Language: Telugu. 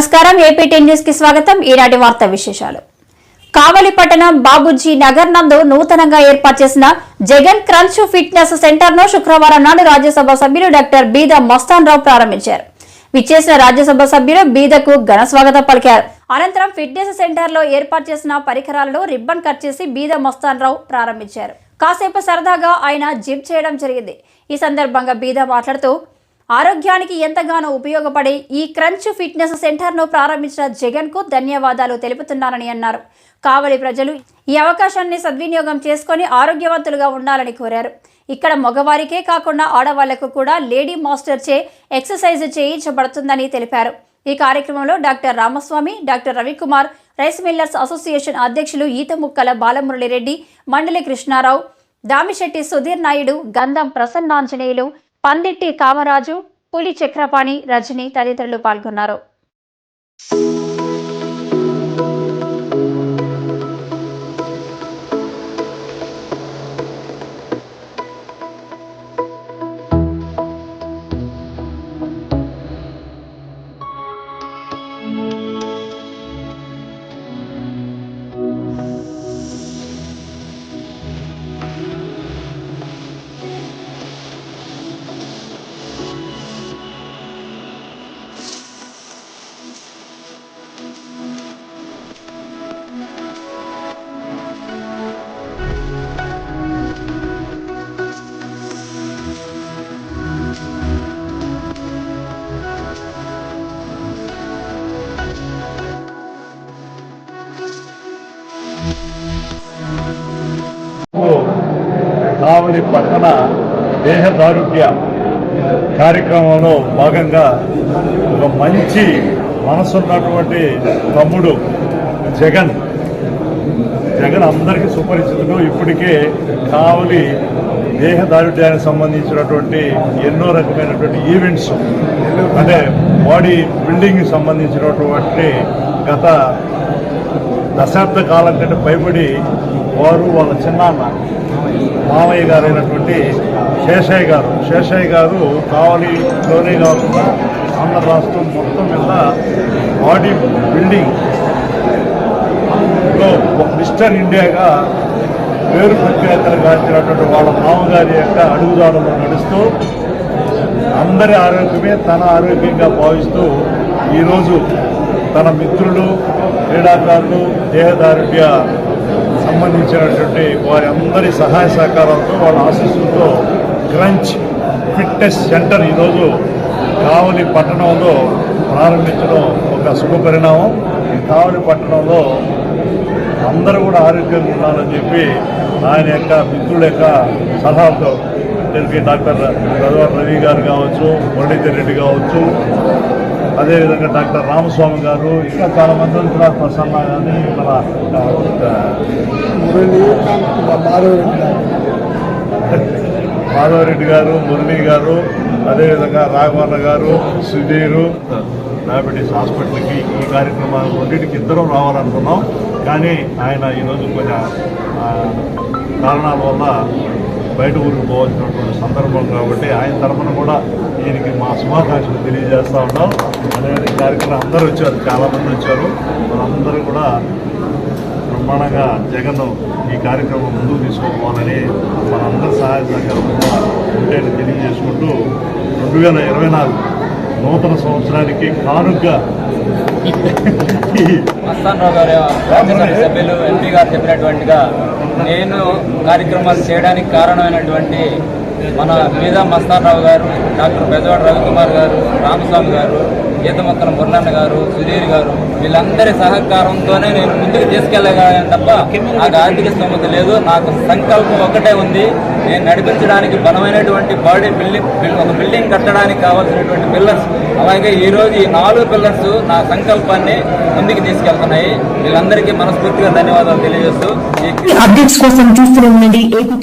నమస్కారం. ఏపీటీ న్యూస్కి స్వాగతం. ఈనాటి వార్త విశేషాలు. కావలి పట్టణం బాబుజీ నగర్ నందు నూతనంగా ఏర్పాటు చేసిన జగన్ క్రంచ్ ఫిట్నెస్ సెంటర్ను శుక్రవారం నాడు రాజ్యసభ సభ్యులు డాక్టర్ బీద మస్తాన్ రావు ప్రారంభించారు. విచ్చేసిన రాజ్యసభ సభ్యులు బీదకు ఘన స్వాగతం పలికారు. అనంతరం ఫిట్నెస్ సెంటర్లో ఏర్పాటు చేసిన పరికరాలను రిబ్బన్ కట్ చేసి బీద మస్తాన్ రావు ప్రారంభించారు. కాసేపు సరదాగా ఆయన జిమ్ చేయడం జరిగింది. ఈ సందర్భంగా బీద మాట్లాడుతూ ఆరోగ్యానికి ఎంతగానో ఉపయోగపడే ఈ క్రంచ్ ఫిట్నెస్ సెంటర్ను ప్రారంభించిన జగన్కు ధన్యవాదాలు తెలుపుతున్నానని అన్నారు. కావలి ప్రజలు ఈ అవకాశాన్ని సద్వినియోగం చేసుకొని ఆరోగ్యవంతులుగా ఉండాలని కోరారు. ఇక్కడ మగవారికే కాకుండా ఆడవాళ్ళకు కూడా లేడీ మాస్టర్ చే ఎక్సర్సైజ్ చేయించబడుతుందని తెలిపారు. ఈ కార్యక్రమంలో doctor Ramaswamy doctor Ravikumar rice millers association అధ్యక్షులు ఈతముక్కల బాలమురళిరెడ్డి మండలి కృష్ణారావు దామిశెట్టి సుధీర్ నాయుడు గంధం ప్రసన్నాంజనేయులు పందిట్టి కామరాజు పులి చక్రపాణి రజని తదితరులు పాల్గొన్నారు. కావలి పట్టణ దేహదారుఢ్య కార్యక్రమంలో భాగంగా ఒక మంచి మనసున్నటువంటి తమ్ముడు జగన్. జగన్ అందరికీ సుపరిచితుడు. ఇప్పటికే కావలి దేహదారుఢ్యానికి సంబంధించినటువంటి ఎన్నో రకమైనటువంటి ఈవెంట్స్ అంటే బాడీ బిల్డింగ్కి సంబంధించినటువంటి గత దశాబ్ద కాలం కంటే పైబడి వారు వాళ్ళ చిన్నాన్న మామయ్య గారు అయినటువంటి శేషయ్య గారు. శేషయ్య గారు కావలిలోనే కాకుండా ఆంధ్ర రాష్ట్రం మొత్తం మీద బాడీ బిల్డింగ్లో ఒక మిస్టర్ ఇండియాగా పేరు ప్రఖ్యాతలు గాంచినటువంటి వాళ్ళ మామగారి యొక్క అడుగుదాడులు నడుస్తూ అందరి ఆరోగ్యమే తన ఆరోగ్యంగా భావిస్తూ ఈరోజు తన మిత్రులు క్రీడాకారులు దేహదారుఢ్య సంబంధించినటువంటి వారి అందరి సహాయ సహకారాలతో వాళ్ళ ఆశీస్సులతో క్రంచ్ ఫిట్నెస్ సెంటర్ ఈరోజు కావలి పట్టణంలో ప్రారంభించడం ఒక శుభ పరిణామం. ఈ కావలి పట్టణంలో అందరూ కూడా ఆరోగ్యంగా ఉండాలని చెప్పి ఆయన యొక్క మిత్రుల యొక్క సలహాతో తెలిపి డాక్టర్ రఘువర్ రవి గారు కావచ్చు మురళీధర్ రెడ్డి కావచ్చు అదేవిధంగా డాక్టర్ రామస్వామి గారు ఇంకా చాలా మంది కూడా ప్రసన్న కానీ మన మాధవరెడ్డి గారు. మురళి గారు అదేవిధంగా రాఘవన్న గారు సుధీరు డయాబెటీస్ హాస్పిటల్కి ఈ కార్యక్రమాలు రెండింటికి ఇద్దరం రావాలనుకున్నాం. కానీ ఆయన ఈరోజు కొన్ని ఆ, కారణాల వల్ల బయట ఊరికి పోవాల్సినటువంటి సందర్భం కాబట్టి ఆయన తరఫున కూడా ఈయనకి మా శుభాకాంక్షలు తెలియజేస్తా ఉన్నాం. అదేవిధంగా కార్యక్రమం అందరూ వచ్చారు చాలామంది వచ్చారు. వాళ్ళందరూ కూడా బ్రహ్మాండంగా జగన్ ఈ కార్యక్రమం ముందుకు తీసుకుపోవాలని మనందరి సహాయ సహకారం ఉంటేని తెలియజేసుకుంటూ రెండు వేల ఇరవై నాలుగు నూతన సంవత్సరానికి కానుగ్గా మస్తాన్ రావు గారు రాజ్యసభ సభ్యులు ఎంపీ గారు చెప్పినటువంటిగా నేను కార్యక్రమాలు చేయడానికి కారణమైనటువంటి మన మీద మస్తాన్రావు గారు డాక్టర్ బెజవాడ రవికుమార్ గారు రామస్వామి గారు ఈతమొక్కల మురళన్న గారు సుధీర్ గారు వీళ్ళందరి సహకారంతోనే నేను ముందుకు తీసుకెళ్ళగలను తప్ప నాకు ఆర్థిక స్థోమత లేదు నాకు సంకల్పం ఒకటే ఉంది. నేను నడిపించడానికి బలమైనటువంటి బాడీ బిల్డింగ్ ఒక బిల్డింగ్ కట్టడానికి కావాల్సినటువంటి పిల్లర్స్ అలాగే ఈరోజు ఈ నాలుగు పిల్లర్స్ నా సంకల్పాన్ని ముందుకు తీసుకెళ్తున్నాయి. వీళ్ళందరికీ మనస్ఫూర్తిగా ధన్యవాదాలు తెలియజేస్తూ. అప్డేట్స్ కోసం చూస్తూనే ఉండండి. ఏపీ